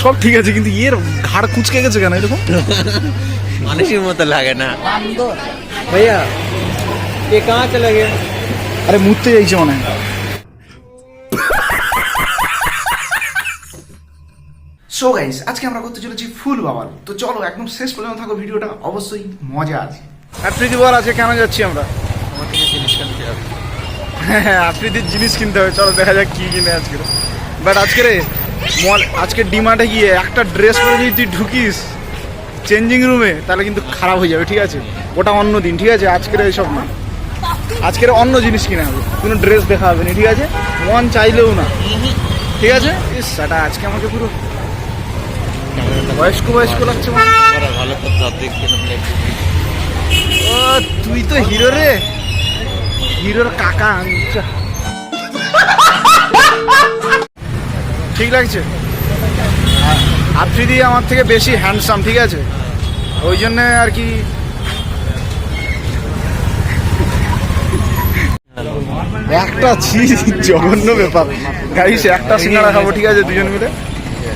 সব ঠিক আছে কিন্তু ইয়ের ঘাড় কুচকে গেছে কেন এরকম? মানুষের মতো লাগে না। ভাইয়া এ কাহা চলে গে আরে মুততে যাইছে মনে হয়। সো গাইস আজকে আমরা করতে চলেছি ফুল বাবার তো চলো একদম শেষ পর্যন্ত থাকো ভিডিওটা অবশ্যই মজা আছে। আফ্রিদি বল আজকে কেন যাচ্ছি আমরা? জিনিস কিনতে হবে হ্যাঁ, হ্যাঁ আফ্রিদির জিনিস কিনতে হবে। চলো দেখা যাক কি কিনে আজকে। বাট আজকে রে মল আজকে ডিমার্টে গিয়ে একটা ড্রেস পরে যদি তুই ঢুকিস চেঞ্জিং রুমে তাহলে কিন্তু খারাপ হয়ে যাবে ঠিক আছে? ওটা অন্য দিন ঠিক আছে? আজকের এইসব না। আজকের অন্য জিনিস কিনে হবে কোনো ড্রেস দেখা হবে না ঠিক আছে? মন চাইলেও না। ঠিক আছে? ইস সেটা আজকে আমাকে পুরো বয়স্ক বয়স্ক লাগছে ও তুই তো হিরো রে। হিরোর কাকা চা। ঠিক লাগছে? আফ্রিদি আমার থেকে বেশি হ্যান্ডসাম ঠিক আছে? ওই জন্যে আর কি একটা চিজ জঘন্য ব্যাপার। গাড়িস একটা সিঙ্গারা খাব ঠিক আছে দুজন মিলে?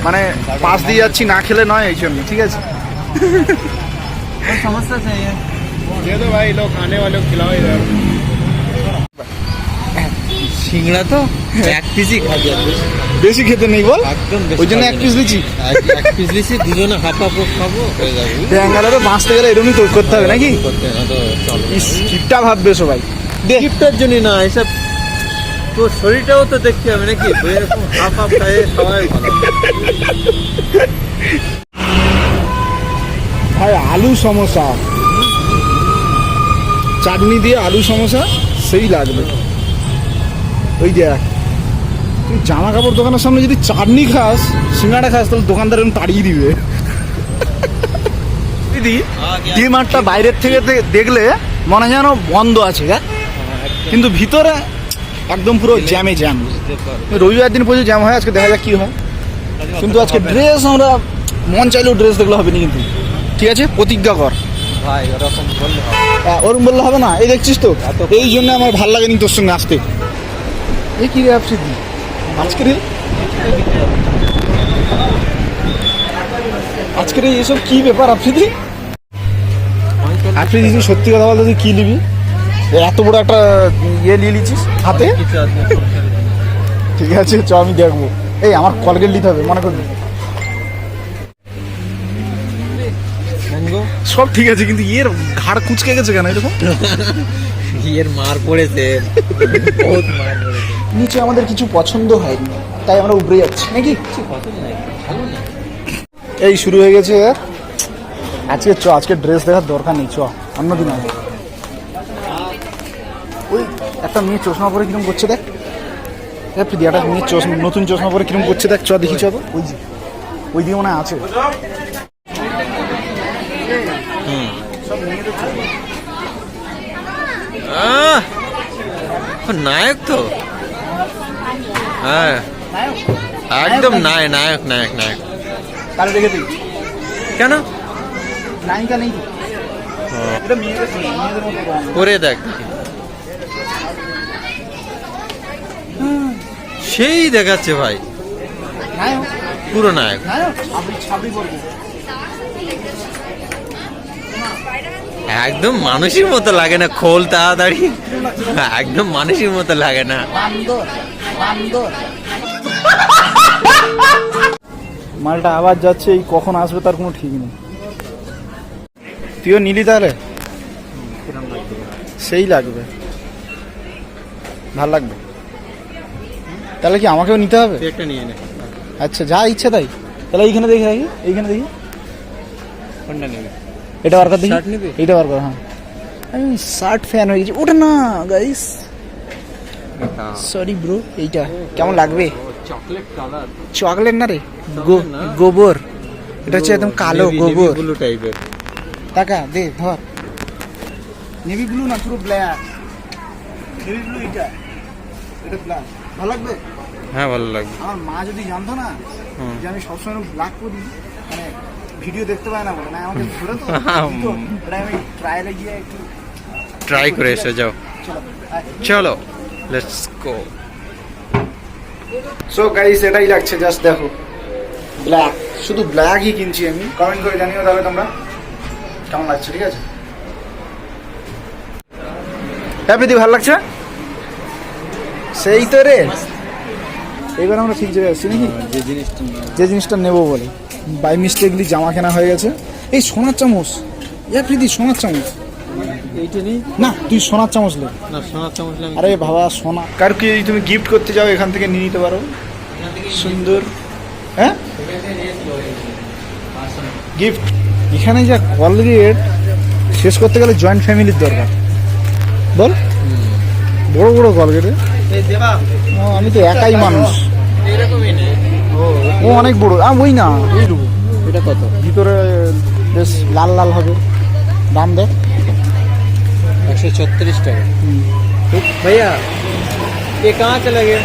মানে পাশ দিয়ে যাচ্ছি না খেলে নয় এই জন্য ঠিক আছে? সিঙ্গড়া তো ভাই লোক আনে সিংড়া তো? এক পিসই খাবি। বেশি খেতে নেই বল। ওই জন্য এক পিস দিচ্ছি এক পিস দিছি দুজনে হাফ হাফ খাব ব্যাঙ্গালোরে বাঁচতে গেলে এরকমই তো করতে হবে নাকি? করতে না তো চলো ইস, কিপটা ভাববে সবাই। গিফটের জন্য না এসব তোর শরীরটাও তো দেখতে হবে নাকি? এরকম হাফ হাফ খাইয়ে খাওয়াই ভালো। ভাই আলু সমোসা। চাটনি দিয়ে আলু সমোসা সেই লাগবে। ওই দেখ তুই জামা কাপড় দোকানের সামনে যদি চাটনি খাস সিঙ্গাড়া খাস তাহলে দোকানদার এরকম তাড়িয়ে দিবে। দিদি ডিমার্টটা বাইরের থেকে দেখলে মনে যেন বন্ধ আছে দেখ কিন্তু ভিতরে একদম পুরো জ্যামে জ্যাম। রবিবার দিন পর্যন্ত জ্যাম হয় আজকে দেখা যাক কি হয়। কিন্তু আজকে ড্রেস আমরা মন চাইলেও ড্রেস দেখলে হবে না কিন্তু। ঠিক আছে? প্রতিজ্ঞা কর। ভাই ওরকম বললে হবে। ওরম বললে হবে না। এই দেখছিস তো? এই জন্য আমার ভালো লাগেনি তোর সঙ্গে আসতে। এই কি রে আপসি দি আজকে রে আজকে এসব কি ব্যাপার আফ্রিদি? আফ্রিদি, তুই সত্যি কথা বলতে তুই কি নিবি? এত বড় একটা ইয়ে নিয়ে নিচ্ছিস হাতে? ঠিক আছে, চ, আমি দেখব। এই, আমার কলগেট নিতে হবে, মনে করবি সব ঠিক আছে, কিন্তু এর ঘাড় কুচকে গেছে কেন এরকম? এর মার পড়েছে। বহুত মার পড়েছে। নিচে আমাদের কিছু পছন্দ হয়নি তাই আমরা উপরে যাচ্ছি। নাকি? এই শুরু হয়ে গেছে আজকে চ আজকে ড্রেস দেখার দরকার নেই চ অন্যদিন আগে ওই একটা মেয়ে চশমা পরে কিরম করছে দেখ। দেখ প্রীতি, একটা মেয়ে চশমা নতুন চশমা পরে কিরম করছে দেখ চ দেখি চ ওই যে ওই দিকে মনে হয় আছে। নায়ক তো। হ্যাঁ। একদম নায়ক নায়ক। নায়ক নায়ক তাহলে দেখে দিই। কেন? নায়িকা নেই। করে দেখ। সেই দেখাচ্ছে ভাই। পুরো নায়ক। একদম মানুষের মতো লাগে না খোল তাড়াতাড়ি। একদম মানুষের মতো লাগে না। মালটা আবার যাচ্ছে এই কখন আসবে তার কোনো ঠিক নেই। তুইও নিলি তাহলে? সেই লাগবে। ভালো লাগবে। তাহলে কি আমাকেও নিতে হবে? একটা নিয়ে নে। আচ্ছা যা ইচ্ছে তাই। তাহলে এইখানে দেখি দেখি এইখানে দেখি। কোনটা নেবে? এটা বার কর দেখি। এটা বার কর হ্যাঁ। আমি শার্ট ফ্যান হয়ে গেছি। ওটা না গাইস সরি ব্রো এইটা কেমন লাগবে? চকলেট কালার চকলেট না রে? গোবর। এটা হচ্ছে একদম কালো গোবর। ব্লু টাইপের টাকা দে ধর। নেভি ব্লু না পুরো ব্ল্যাক নেভি ব্লু এটা এটা ব্ল্যাক ভালো লাগবে? হ্যাঁ ভালো লাগবে। আমার মা যদি জানতো না যে আমি সবসময় ব্ল্যাক করি মানে ভিডিও দেখতে পায় না বলে না আমাকে ধরে তো। এটা আমি ট্রায়ালে গিয়ে একটু ট্রাই করে এসে যাও। চলো। চলো। লেটস গো সো গাইস এটাই লাগছে জাস্ট দেখো। ব্ল্যাক শুধু ব্ল্যাকই কিনছি আমি। কমেন্ট করে জানিও তাহলে তোমরা। কেমন লাগছে ঠিক আছে? হ্যাঁ প্রীতি ভালো লাগছে? সেই তো রে। এবার আমরা ঠিক জায়গায় আছি নাকি? যে জিনিসটা যে জিনিসটা নেব বলে। বাই মিস্টেকলি জামা কেনা হয়ে গেছে। এই সোনার চামচ। ইয়া প্রীতি সোনার চামচ। এইটা নেই? না তুই সোনার চামচ লে। না সোনার চামচ আমি আরে বাবা সোনা। কারকে যদি তুমি গিফট করতে যাও এখান থেকে নিয়ে নিতে পারো? সুন্দর। হ্যাঁ? গিফট এখানে যা কলগেট শেষ করতে গেলে জয়েন্ট ফ্যামিলির দরকার। বল। বড় বড় কলগেটে আমি তো একাই মানুষ। ও অনেক বড়। আ ওই না এটা কত? ভিতরে বেশ লাল লাল হবে। দাম দেখ একশো ছত্রিশ টাকা भैया ये कहाँ चला गया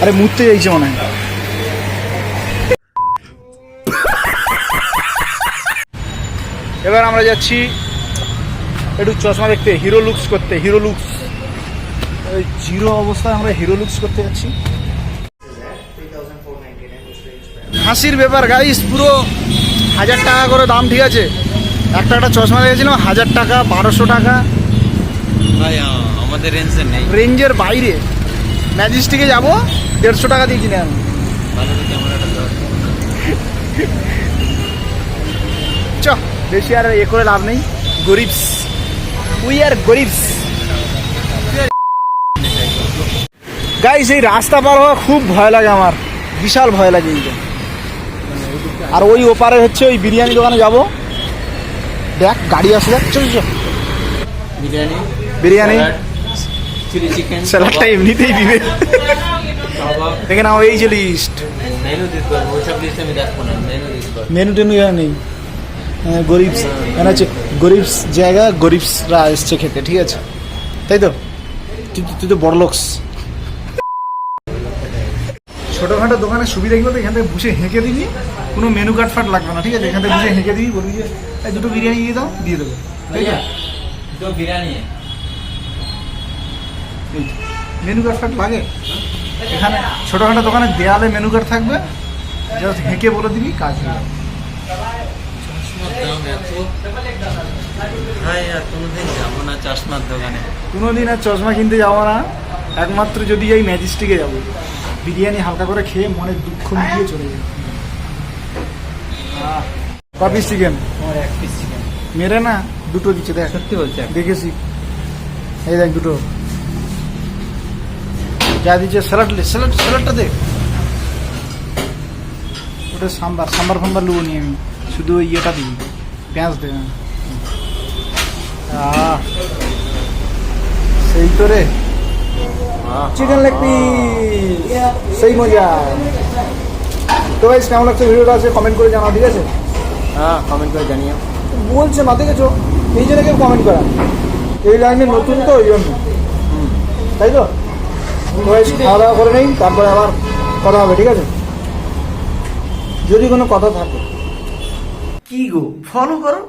আরে মুততে চাইছে মনে হয় এবার আমরা যাচ্ছি একটু চশমা দেখতে হিরো লুকস করতে হিরো লুকস ওই জিরো অবস্থায় আমরা হিরো লুকস করতে যাচ্ছি হাসির ব্যাপার গাইস পুরো হাজার টাকা করে দাম ঠিক আছে একটা একটা চশমা দেখেছিলাম হাজার টাকা বারোশো টাকা। ভাই আমাদের রেঞ্জে নেই। রেঞ্জের বাইরে। ম্যাজিস্টিকে যাব দেড়শো টাকা দিয়ে কিনে আনো ভালো ক্যামেরাটা দরকার চ বেশি আর এ করে লাভ নেই। গরিবস। We are গরিবস। গাইস এই রাস্তা পার হওয়া খুব ভয় লাগে আমার। বিশাল ভয় লাগে এইটা আর ওই ওপারে হচ্ছে ওই বিরিয়ানি দোকানে যাব। দেখ গাড়ি আসে দেখ চল চল। বিরিয়ানি বিরিয়ানি। চিলি চিকেন স্যালাডটা এমনিতেই দিবে। দেখে নাও এই যে লিস্ট মেনু দিতে লিস্ট আমি দেখব না মেনু দিতে মেনু টেনু নেই। হ্যাঁ, গরিবস এখানে হচ্ছে গরিবস জায়গা গরিবসরা এসছে খেতে ঠিক আছে? তাই তো? তুই তুই তো বড় লোকস ছোটোখাটো দোকানের সুবিধা কি বলতো এখান থেকে বসে হেঁকে দিবি। কোনো মেনু কার্ড ফাট লাগবে না ঠিক আছে? এখান থেকে বুঝে হেঁকে দিবি বলবি যে দুটো বিরিয়ানি দিয়ে দাও দিয়ে দেবে। ঠিক আছে? দুটো বিরিয়ানি। মেনু কার্ড ফাট লাগে? এখানে ছোটোখাটো দোকানে দেয়ালে মেনু কার্ড থাকবে। জাস্ট হেঁকে বলে দিবি কাজ হয়ে যাবে। কোনোদিন আর চশমা কিনতে যাব না। একমাত্র যদি এই ম্যাজিস্ট্রিকে যাব। বিরিয়ানি হালকা করে খেয়ে মনে দুঃখ মিটিয়ে চলে যাবে। পিস চিকেন আমার এক পিস চিকেন মেরে না? দুটো দিচ্ছে দেখ। সত্যি বলছি দেখেছি। এই দেখ দুটো। যা দিচ্ছে স্যালাড স্যালাড স্যালাডটা দেখ ওটা সাম্বার সাম্বার ফাম্বার লুবো নি আমি। শুধু ওই ইয়েটা দিবি। পেঁয়াজ দে। সেই তো রে। চিকেন লেগ পিস সেই মজা। তো ভাই কেমন লাগছে? ভিডিওটা আছে কমেন্ট করে জানাও ঠিক আছে? হ্যাঁ কমেন্ট করে জানিও। বলছে মাথা গেছো? এই জন্য কেউ কমেন্ট করা। এই লাইনে নতুন তো ওই জন্য। তাই তো? খাওয়া দাওয়া করে নেই তারপরে আবার কথা হবে ঠিক আছে? যদি কোনো কথা থাকে। কি গো? ফলো করো।